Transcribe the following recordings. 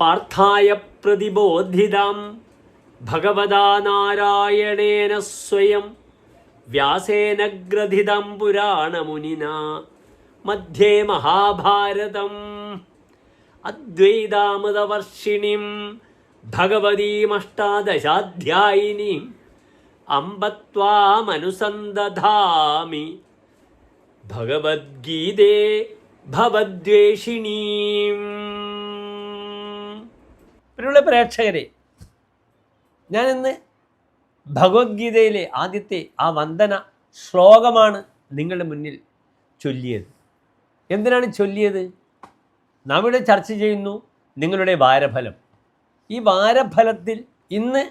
പാർത്ഥായ പ്രതിബോധിതാം ഭഗവതാ നാരായണേന സ്വയം വ്യാസേന ഗ്രഥിതം പുരാണമുനിന മധ്യേ മഹാഭാരതം. അദ്വൈതാമൃതവർഷിണിം ഭഗവതീമഷ്ടാദശാധ്യായിനീം അമ്പത്വാമനുസന്ദധാമി ഭഗവത്ഗീതേ ഭവദ്വേഷിണീം. പ്രിയുള്ള പ്രേക്ഷകരെ ഞാൻ ഇന്ന് ഭഗവത്ഗീതയിലെ ആദ്യത്തെ ആ വന്ദന ശ്ലോകമാണ് നിങ്ങളുടെ മുന്നിൽ ചൊല്ലിയത്. എന്തിനാണ് ചൊല്ലിയത്? നാം ഇവിടെ ചർച്ച ചെയ്യുന്നു നിങ്ങളുടെ വാരഫലം. ഈ വാരഫലത്തിൽ ഇന്ന്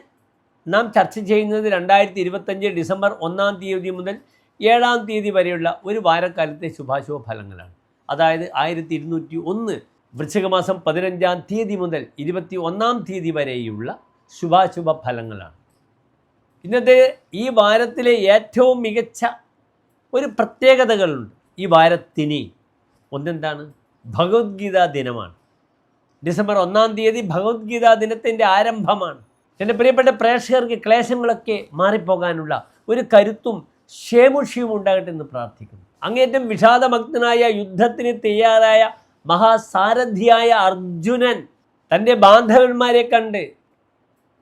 നാം ചർച്ച ചെയ്യുന്നത് രണ്ടായിരത്തി ഇരുപത്തഞ്ച് ഡിസംബർ ഒന്നാം തീയതി മുതൽ ഏഴാം തീയതി വരെയുള്ള ഒരു വാരക്കാലത്തെ ശുഭാശുഭ ഫലങ്ങളാണ് അതായത് ആയിരത്തി ഇരുന്നൂറ്റി ഒന്ന് വൃശ്ചികമാസം പതിനഞ്ചാം തീയതി മുതൽ ഇരുപത്തി ഒന്നാം തീയതി വരെയുള്ള ശുഭാശുഭ ഫലങ്ങളാണ്. ഇന്നത്തെ ഈ വാരത്തിലെ ഏറ്റവും മികച്ച ഒരു പ്രത്യേകതകളുണ്ട്. ഈ വാരത്തിന് ഒന്നെന്താണ്? ഭഗവത്ഗീതാ ദിനമാണ്. ഡിസംബർ ഒന്നാം തീയതി ഭഗവത്ഗീതാ ദിനത്തിന്റെ ആരംഭമാണ്. എന്റെ പ്രിയപ്പെട്ട പ്രേക്ഷകർക്ക് ക്ലേശങ്ങളൊക്കെ മാറിപ്പോകാനുള്ള ഒരു കരുത്തും ക്ഷേമുഷിയും ഉണ്ടാകട്ടെ എന്ന് പ്രാർത്ഥിക്കുന്നു. അങ്ങേറ്റം വിഷാദഭക്തനായ യുദ്ധത്തിന് തയ്യാറായ മഹാസാരഥിയായ അർജുനൻ തന്റെ ബാന്ധവന്മാരെ കണ്ട്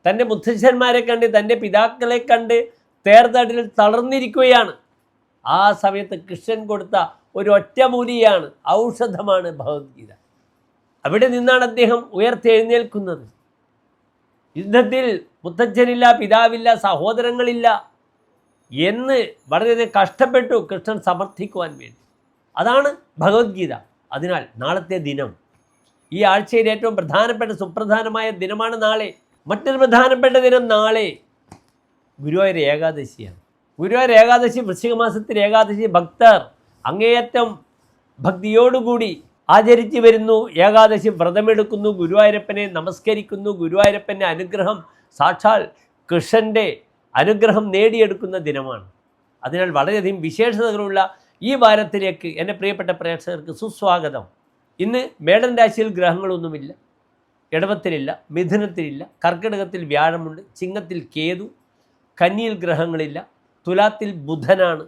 തന്റെ മുത്തശ്ശന്മാരെ കണ്ട് തന്റെ പിതാക്കളെ കണ്ട് തേർതടിൽ തളർന്നിരിക്കുകയാണ്. ആ സമയത്ത് കൃഷ്ണൻ കൊടുത്ത ഒരു ഒറ്റമൂലിയാണ് ഔഷധമാണ് ഭഗവത്ഗീത. അവിടെ നിന്നാണ് അദ്ദേഹം ഉയർത്തെഴുന്നേൽക്കുന്നത്. യുദ്ധത്തിൽ മുത്തച്ഛനില്ല പിതാവില്ല സഹോദരങ്ങളില്ല എന്ന് വളരെയധികം കഷ്ടപ്പെട്ടു കൃഷ്ണൻ സമർത്ഥിക്കുവാൻ വേണ്ടി. അതാണ് ഭഗവത്ഗീത. അതിനാൽ നാളത്തെ ദിനം ഈ ആഴ്ചയിൽ ഏറ്റവും പ്രധാനപ്പെട്ട സുപ്രധാനമായ ദിനമാണ് നാളെ. മറ്റൊരു പ്രധാനപ്പെട്ട ദിനം നാളെ. ഗുരുവായൂർ ഏകാദശിയാണ്. ഗുരുവായൂർ ഏകാദശി വൃശ്ചിക മാസത്തിൽ ഏകാദശി ഭക്തർ അങ്ങേയറ്റം ഭക്തിയോടുകൂടി ആചരിച്ചു വരുന്നു. ഏകാദശി വ്രതമെടുക്കുന്നു. ഗുരുവായൂരപ്പനെ നമസ്കരിക്കുന്നു. ഗുരുവായൂരപ്പന്റെ അനുഗ്രഹം സാക്ഷാൽ കൃഷ്ണന്റെ അനുഗ്രഹം നേടിയെടുക്കുന്ന ദിനമാണ്. അതിനാൽ വളരെയധികം വിശേഷതകളുള്ള ഈ വാരത്തിലേക്ക് എന്റെ പ്രിയപ്പെട്ട പ്രേക്ഷകർക്ക് സുസ്വാഗതം. ഇന്ന് മേടൻ രാശിയിൽ ഗ്രഹങ്ങളൊന്നുമില്ല. ഇടവത്തിലില്ല മിഥുനത്തിലില്ല കർക്കിടകത്തിൽ വ്യാഴമുണ്ട് ചിങ്ങത്തിൽ കേതു കന്നിയിൽ ഗ്രഹങ്ങളില്ല തുലാത്തിൽ ബുധനാണ്.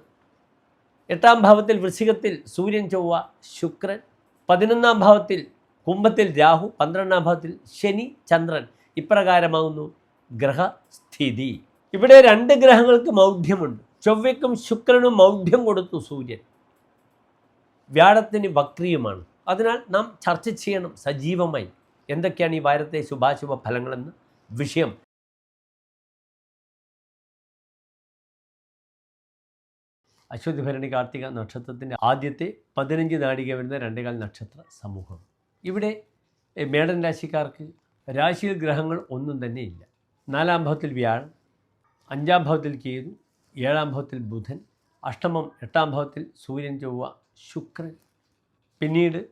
എട്ടാം ഭാവത്തിൽ വൃശ്ചികത്തിൽ സൂര്യൻ ചൊവ്വ ശുക്രൻ പതിനൊന്നാം ഭാവത്തിൽ കുംഭത്തിൽ രാഹു പന്ത്രണ്ടാം ഭാവത്തിൽ ശനി ചന്ദ്രൻ. ഇപ്രകാരമാകുന്നു ഗ്രഹസ്ഥിതി. ഇവിടെ രണ്ട് ഗ്രഹങ്ങൾക്ക് മൗഢ്യമുണ്ട്. ചൊവ്വയ്ക്കും ശുക്രനും മൗഢ്യം കൊടുത്തു സൂര്യൻ. വ്യാഴത്തിന് വക്രിയുമാണ്. അതിനാൽ നാം ചർച്ച ചെയ്യണം സജീവമായി. എന്തൊക്കെയാണ് ഈ വാരത്തെ ശുഭാശുഭ ഫലങ്ങളെന്ന്? വിഷയം. അശ്വതി ഭരണി കാർത്തിക നക്ഷത്രത്തിന്റെ ആദ്യത്തെ പതിനഞ്ച് നാഴിക വരുന്ന രണ്ടേകാൽ നക്ഷത്ര സമൂഹം. ഇവിടെ മേടൻ രാശിക്കാർക്ക് രാശിയിൽ ഗ്രഹങ്ങൾ ഒന്നും തന്നെ ഇല്ല. നാലാം ഭാവത്തിൽ വ്യാഴം അഞ്ചാം ഭാവത്തിൽ കേതു ഏഴാം ഭാവത്തിൽ ബുധൻ അഷ്ടമം എട്ടാം ഭാവത്തിൽ സൂര്യൻ ചൊവ്വ ശുക്രൻ. പിന്നീട്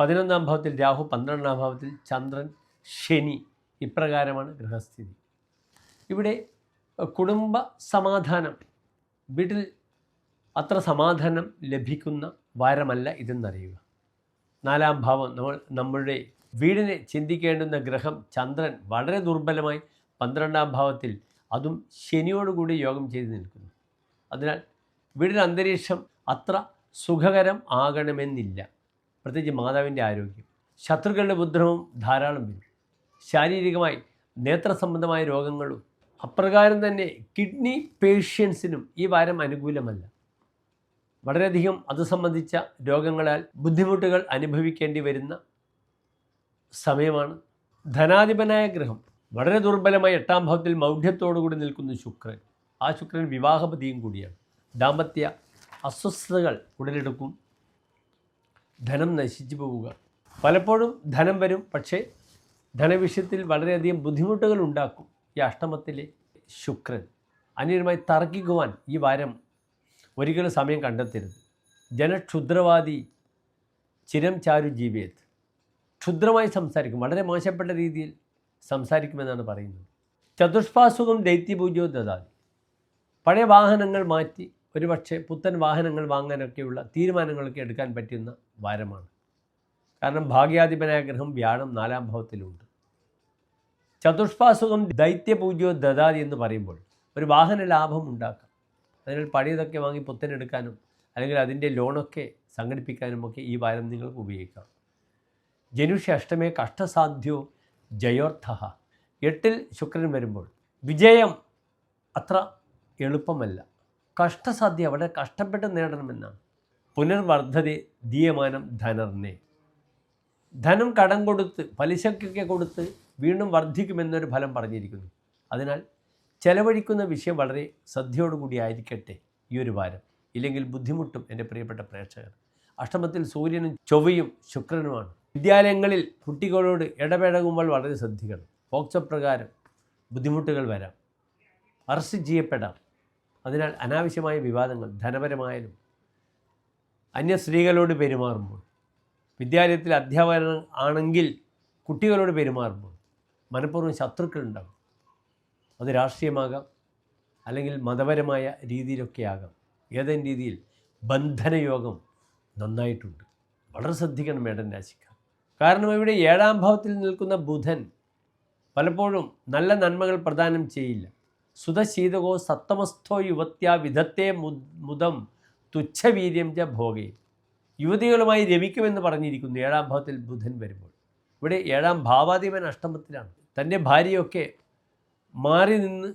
പതിനൊന്നാം ഭാവത്തിൽ രാഹു പന്ത്രണ്ടാം ഭാവത്തിൽ ചന്ദ്രൻ ശനി ഇപ്രകാരമാണ് ഗ്രഹസ്ഥിതി. ഇവിടെ കുടുംബ സമാധാനം വീട്ടിൽ അത്ര സമാധാനം ലഭിക്കുന്ന വാരമല്ല ഇതെന്നറിയുക. നാലാം ഭാവം നമ്മൾ നമ്മളുടെ വീടിനെ ചിന്തിക്കേണ്ടുന്ന ഗ്രഹം ചന്ദ്രൻ വളരെ ദുർബലമായി പന്ത്രണ്ടാം ഭാവത്തിൽ അതും ശനിയോടുകൂടി യോഗം ചെയ്ത് നിൽക്കുന്നു. അതിനാൽ വീടിന്റെ അന്തരീക്ഷം അത്ര സുഖകരം ആകണമെന്നില്ല. പ്രത്യേകിച്ച് മാതാവിന്റെ ആരോഗ്യം. ശത്രുക്കളുടെ ഉപദ്രവം ധാരാളം വരും. ശാരീരികമായി നേത്ര സംബന്ധമായ രോഗങ്ങളും അപ്രകാരം തന്നെ കിഡ്നി പേഷ്യൻസിനും ഈ വാരം അനുകൂലമല്ല. വളരെയധികം അത് സംബന്ധിച്ച രോഗങ്ങളാൽ ബുദ്ധിമുട്ടുകൾ അനുഭവിക്കേണ്ടി വരുന്ന സമയമാണ്. ധനാധിപനായ ഗ്രഹം വളരെ ദുർബലമായ എട്ടാം ഭാവത്തിൽ മൗഢ്യത്തോടുകൂടി നിൽക്കുന്ന ശുക്രൻ. ആ ശുക്രൻ വിവാഹപതിയും കൂടിയാണ്. ദാമ്പത്യ അസ്വസ്ഥതകൾ ഉടലെടുക്കും. ധനം നശിച്ചു പോവുക പലപ്പോഴും ധനം വരും പക്ഷേ ധനവിഷയത്തിൽ വളരെയധികം ബുദ്ധിമുട്ടുകൾ ഉണ്ടാക്കും ഈ അഷ്ടമത്തിലെ ശുക്രൻ. അന്യരുമായി തർക്കിക്കുവാൻ ഈ വാരം ഒരിക്കലും സമയം കണ്ടെത്തരുത്. ജനക്ഷുദ്രവാദി ചിരം ചാരു ജീവിയത് ക്ഷുദ്രമായി സംസാരിക്കും. വളരെ മോശപ്പെട്ട രീതിയിൽ സംസാരിക്കുമെന്നാണ് പറയുന്നത്. ചതുഷ്പാസുഖം ദൈത്യപൂജ്യോ ദദാതി പഴയ വാഹനങ്ങൾ മാറ്റി ഒരുപക്ഷെ പുത്തൻ വാഹനങ്ങൾ വാങ്ങാനൊക്കെയുള്ള തീരുമാനങ്ങളൊക്കെ എടുക്കാൻ പറ്റുന്ന വാരമാണ്. കാരണം ഭാഗ്യാധിപനായ ഗ്രഹം വ്യാഴം നാലാം ഭാവത്തിലുണ്ട്. ചതുഷ്പാസുഖം ദൈത്യപൂജ്യോ ദദാതി എന്ന് പറയുമ്പോൾ ഒരു വാഹന ലാഭം ഉണ്ടാക്കാം. അതിനാൽ പഴയതൊക്കെ വാങ്ങി പുത്തനെടുക്കാനും അല്ലെങ്കിൽ അതിന്റെ ലോണൊക്കെ സംഘടിപ്പിക്കാനുമൊക്കെ ഈ വാരം നിങ്ങൾക്ക് ഉപയോഗിക്കാം. ജനുഷ്യ അഷ്ടമേ കഷ്ടസാധ്യോ ജയോർത്ഥ എട്ടിൽ ശുക്രൻ വരുമ്പോൾ വിജയം അത്ര എളുപ്പമല്ല. കഷ്ടസാധ്യ വളരെ കഷ്ടപ്പെട്ട് നേടണമെന്നാണ്. പുനർവർദ്ധതി ദീയമാനം ധനർനെ ധനം കടം കൊടുത്ത് പലിശക്കൊക്കെ കൊടുത്ത് വീണ്ടും വർദ്ധിക്കുമെന്നൊരു ഫലം പറഞ്ഞിരിക്കുന്നു. അതിനാൽ ചെലവഴിക്കുന്ന വിഷയം വളരെ ശ്രദ്ധയോടുകൂടി ആയിരിക്കട്ടെ ഈ ഒരു വാരം. ഇല്ലെങ്കിൽ ബുദ്ധിമുട്ടും എന്റെ പ്രിയപ്പെട്ട പ്രേക്ഷകർ. അഷ്ടമത്തിൽ സൂര്യനും ചൊവ്വയും ശുക്രനുമാണ്. വിദ്യാലയങ്ങളിൽ കുട്ടികളോട് ഇടപഴകുമ്പോൾ വളരെ ശ്രദ്ധിക്കണം. ഫോക്സോ പ്രകാരം ബുദ്ധിമുട്ടുകൾ വരാം. അറസ്റ്റ് ചെയ്യപ്പെടാം. അതിനാൽ അനാവശ്യമായ വിവാദങ്ങൾ ധനപരമായാലും അന്യ സ്ത്രീകളോട് പെരുമാറുമ്പോൾ വിദ്യാലയത്തിൽ അധ്യാപകൻ ആണെങ്കിൽ കുട്ടികളോട് പെരുമാറുമ്പോൾ മനഃപൂർവം ശത്രുക്കളുണ്ടാകും. അത് രാഷ്ട്രീയമാകാം അല്ലെങ്കിൽ മതപരമായ രീതിയിലൊക്കെ ആകാം. ഏതെങ്കിലും രീതിയിൽ ബന്ധനയോഗം നന്നായിട്ടുണ്ട്. വളരെ ശ്രദ്ധിക്കണം മേഡൻ രാശിക്കാർ. കാരണം ഇവിടെ ഏഴാം ഭാവത്തിൽ നിൽക്കുന്ന ബുധൻ പലപ്പോഴും നല്ല നന്മകൾ പ്രദാനം ചെയ്യില്ല. സുതശീതകോ സത്തമസ്ഥോ യുവത്യ വിധത്തെ മുതം തുച്ഛവീര്യം ച ഭോഗേ യുവതികളുമായി രമിക്കുമെന്ന് പറഞ്ഞിരിക്കുന്നു ഏഴാം ഭാവത്തിൽ ബുധൻ വരുമ്പോൾ. ഇവിടെ ഏഴാം ഭാവാധിപൻ അഷ്ടമത്തിലാണ്. തന്റെ ഭാര്യയൊക്കെ മാറി നിന്ന്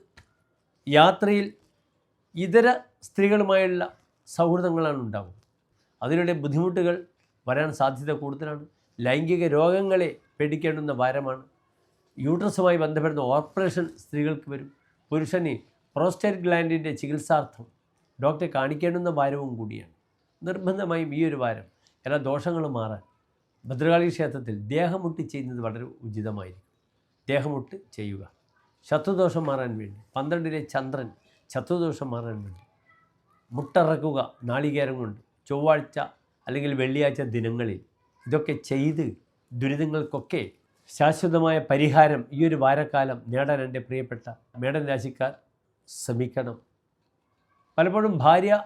യാത്രയിൽ ഇതര സ്ത്രീകളുമായുള്ള സൗഹൃദങ്ങളാണ് ഉണ്ടാകുന്നത് അതിനിടെ ബുദ്ധിമുട്ടുകൾ വരാൻ സാധ്യത കൂടുതലാണ്. ലൈംഗിക രോഗങ്ങളെ പേടിക്കേണ്ടുന്ന ഭാരമാണ്. യൂട്രസുമായി ബന്ധപ്പെടുന്ന ഓപ്പറേഷൻ സ്ത്രീകൾക്ക് വരും. പുരുഷന് പ്രോസ്റ്റേറ്റ് ഗ്ലാൻഡിന്റെ ചികിത്സാർത്ഥം. ഡോക്ടറെ കാണിക്കേണ്ടുന്ന ഭാരവും കൂടിയാണ്. നിർബന്ധമായും ഈ ഒരു ഭാരം എല്ലാ ദോഷങ്ങളും മാറാൻ. ഭദ്രകാളി ക്ഷേത്രത്തിൽ ദേഹമുട്ട് ചെയ്യുന്നത് വളരെ ഉചിതമായിരിക്കും. ദേഹമുട്ട് ചെയ്യുക. ശത്രുദോഷം മാറാൻ വേണ്ടി. പന്ത്രണ്ടിലെ ചന്ദ്രൻ ശത്രുദോഷം മാറാൻ വേണ്ടി. മുട്ടറക്കുക നാളികേരം കൊണ്ട്. ചൊവ്വാഴ്ച അല്ലെങ്കിൽ വെള്ളിയാഴ്ച ദിനങ്ങളിൽ ഇതൊക്കെ ചെയ്ത് ദുരിതങ്ങൾക്കൊക്കെ ശാശ്വതമായ പരിഹാരം ഈ ഒരു വാരക്കാലം നേടാൻ എന്റെ പ്രിയപ്പെട്ട മേടൻ രാശിക്കാർ ശ്രമിക്കണം. പലപ്പോഴും ഭാര്യ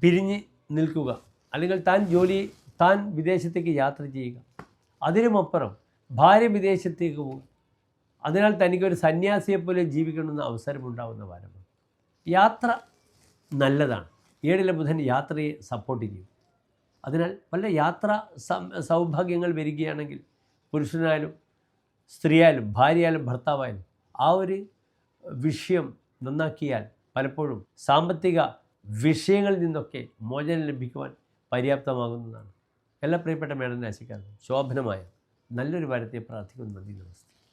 പിരിഞ്ഞ് നിൽക്കുക അല്ലെങ്കിൽ താൻ ജോലി താൻ വിദേശത്തേക്ക് യാത്ര ചെയ്യുക. അതിനുമപ്പുറം ഭാര്യ വിദേശത്തേക്ക് പോകുക അതിനാൽ തനിക്കൊരു സന്യാസിയെപ്പോലെ ജീവിക്കണമെന്ന അവസരമുണ്ടാവുന്ന വാരമാണ്. യാത്ര നല്ലതാണ്. ഏഴിലെ ബുധൻ യാത്രയെ സപ്പോർട്ട് ചെയ്യും. അതിനാൽ വല്ല യാത്ര സൗഭാഗ്യങ്ങൾ വരികയാണെങ്കിൽ പുരുഷനായാലും സ്ത്രീയായാലും ഭാര്യയായാലും ഭർത്താവായാലും ആ ഒരു വിഷയം നന്നാക്കിയാൽ പലപ്പോഴും സാമ്പത്തിക വിഷയങ്ങളിൽ നിന്നൊക്കെ മോചനം ലഭിക്കുവാൻ പര്യാപ്തമാകുന്നതാണ്. എല്ലാ പ്രിയപ്പെട്ട മേഡം രാശിക്കാർക്കും ശോഭനമായ നല്ലൊരു വാരത്തെ പ്രാർത്ഥിക്കുന്നു. നന്ദി നമസ്തേ.